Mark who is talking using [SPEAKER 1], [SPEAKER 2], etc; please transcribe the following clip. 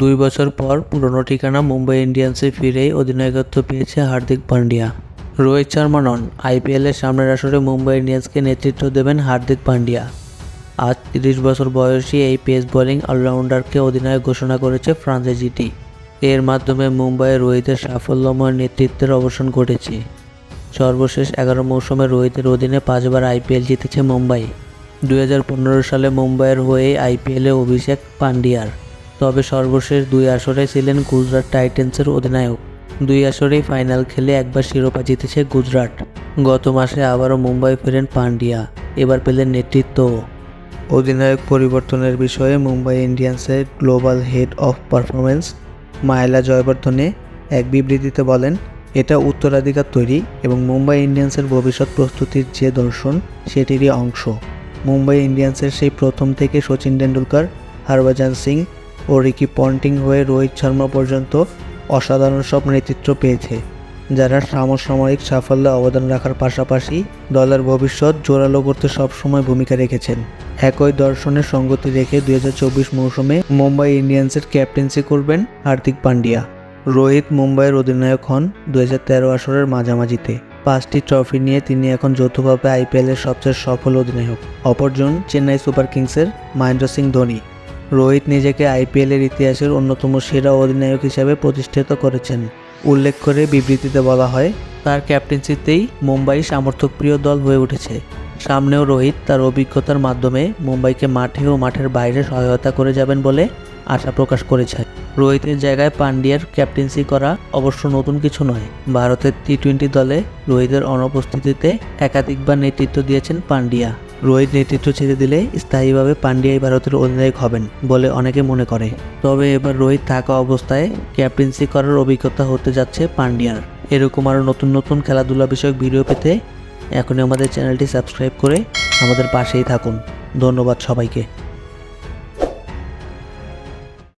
[SPEAKER 1] দুই বছর পর পুরনো ঠিকানা মুম্বাই ইন্ডিয়ান্সে ফিরেই অধিনায়কত্ব পেয়েছে হার্দিক পান্ডিয়া। রোহিত শর্মা নন আইপিএলের সামনের আসরে মুম্বাই ইন্ডিয়ান্সকে নেতৃত্ব দেবেন হার্দিক পান্ডিয়া। আজ তিরিশ বছর বয়সী এই পেস বোলিং অলরাউন্ডারকে অধিনায়ক ঘোষণা করেছে ফ্রাঞ্চাইজিটি এর মাধ্যমে মুম্বাইয়ে রোহিতের সাফল্যময় নেতৃত্বের অবসান ঘটেছে। সর্বশেষ এগারো মৌসুমে রোহিতের অধীনে পাঁচবার আইপিএল জিতেছে মুম্বাই। দু হাজার পনেরো সালে মুম্বাইয়ের হয়ে আইপিএলে অভিষেক পান্ডিয়ার। তবে সর্বশেষ দুই আসরে ছিলেন গুজরাট টাইটেন্সের অধিনায়ক। দুই আসরেই ফাইনাল খেলে একবার শিরোপা জিতেছে গুজরাট। গত মাসে আবারও মুম্বাই ফেরেন পান্ডিয়া, এবার পেলেন নেতৃত্ব অধিনায়ক পরিবর্তনের বিষয়ে Mumbai ইন্ডিয়ান্সের global head of performance Mahela Jayawardene এক বিবৃতিতে বলেন, এটা উত্তরাধিকার তৈরি এবং মুম্বাই ইন্ডিয়ান্সের ভবিষ্যৎ প্রস্তুতির যে দর্শন, সেটিরই অংশ। মুম্বাই ইন্ডিয়ান্সের সেই প্রথম থেকে সচিন টেন্ডুলকার হরভজন সিং ও রিকি পন্টিং হয়ে রোহিত শর্মা পর্যন্ত অসাধারণ সব নেতৃত্ব পেয়েছে, যারা সমসাময়িক সাফল্যে অবদান রাখার পাশাপাশি দলের ভবিষ্যৎ জোরালো করতে সবসময় ভূমিকা রেখেছেন। একই দর্শনের সঙ্গতি রেখে দুই হাজার চব্বিশ মৌসুমে মুম্বাই ইন্ডিয়ান্সের ক্যাপ্টেন্সি করবেন হার্দিক পান্ডিয়া। রোহিত মুম্বাইয়ের অধিনায়ক হন দু হাজার তেরো আসরের মাঝামাঝিতে। পাঁচটি ট্রফি নিয়ে তিনি এখন যৌথভাবে আইপিএলের সবচেয়ে সফল অধিনায়ক। অপরজন চেন্নাই সুপার কিংসের মহেন্দ্র সিং ধোনি। রোহিত নিজেকে আইপিএলের ইতিহাসের অন্যতম সেরা অধিনায়ক হিসেবে প্রতিষ্ঠিত করেছেন। উল্লেখ করে বিবৃতিতে বলা হয়, তার ক্যাপ্টেন্সিতেই মুম্বাই সামর্থকপ্রিয় দল হয়ে উঠেছে। সামনেও রোহিত তার অভিজ্ঞতার মাধ্যমে মুম্বাইকে মাঠে ও মাঠের বাইরে সহায়তা করে যাবেন বলে আশা প্রকাশ করেছে। রোহিতের জায়গায় পান্ডিয়ার ক্যাপ্টেন্সি করা অবশ্য নতুন কিছু নয়। ভারতের টি টোয়েন্টি দলে রোহিতের অনুপস্থিতিতে একাধিকবার নেতৃত্ব দিয়েছেন পান্ডিয়া। রোহিত নেতৃত্ব ছেড়ে দিলে স্থায়ীভাবে পান্ডিয়াই ভারতের অধিনায়ক হবেন বলে অনেকে মনে করে। তবে এবার রোহিত থাকা অবস্থায় ক্যাপ্টেন্সি করার অভিজ্ঞতা হতে যাচ্ছে পান্ডিয়ার। এরকম আরও নতুন নতুন খেলাধুলা বিষয়ক ভিডিও পেতে এখনই আমাদের চ্যানেলটি সাবস্ক্রাইব করে আমাদের পাশেই থাকুন। ধন্যবাদ সবাইকে।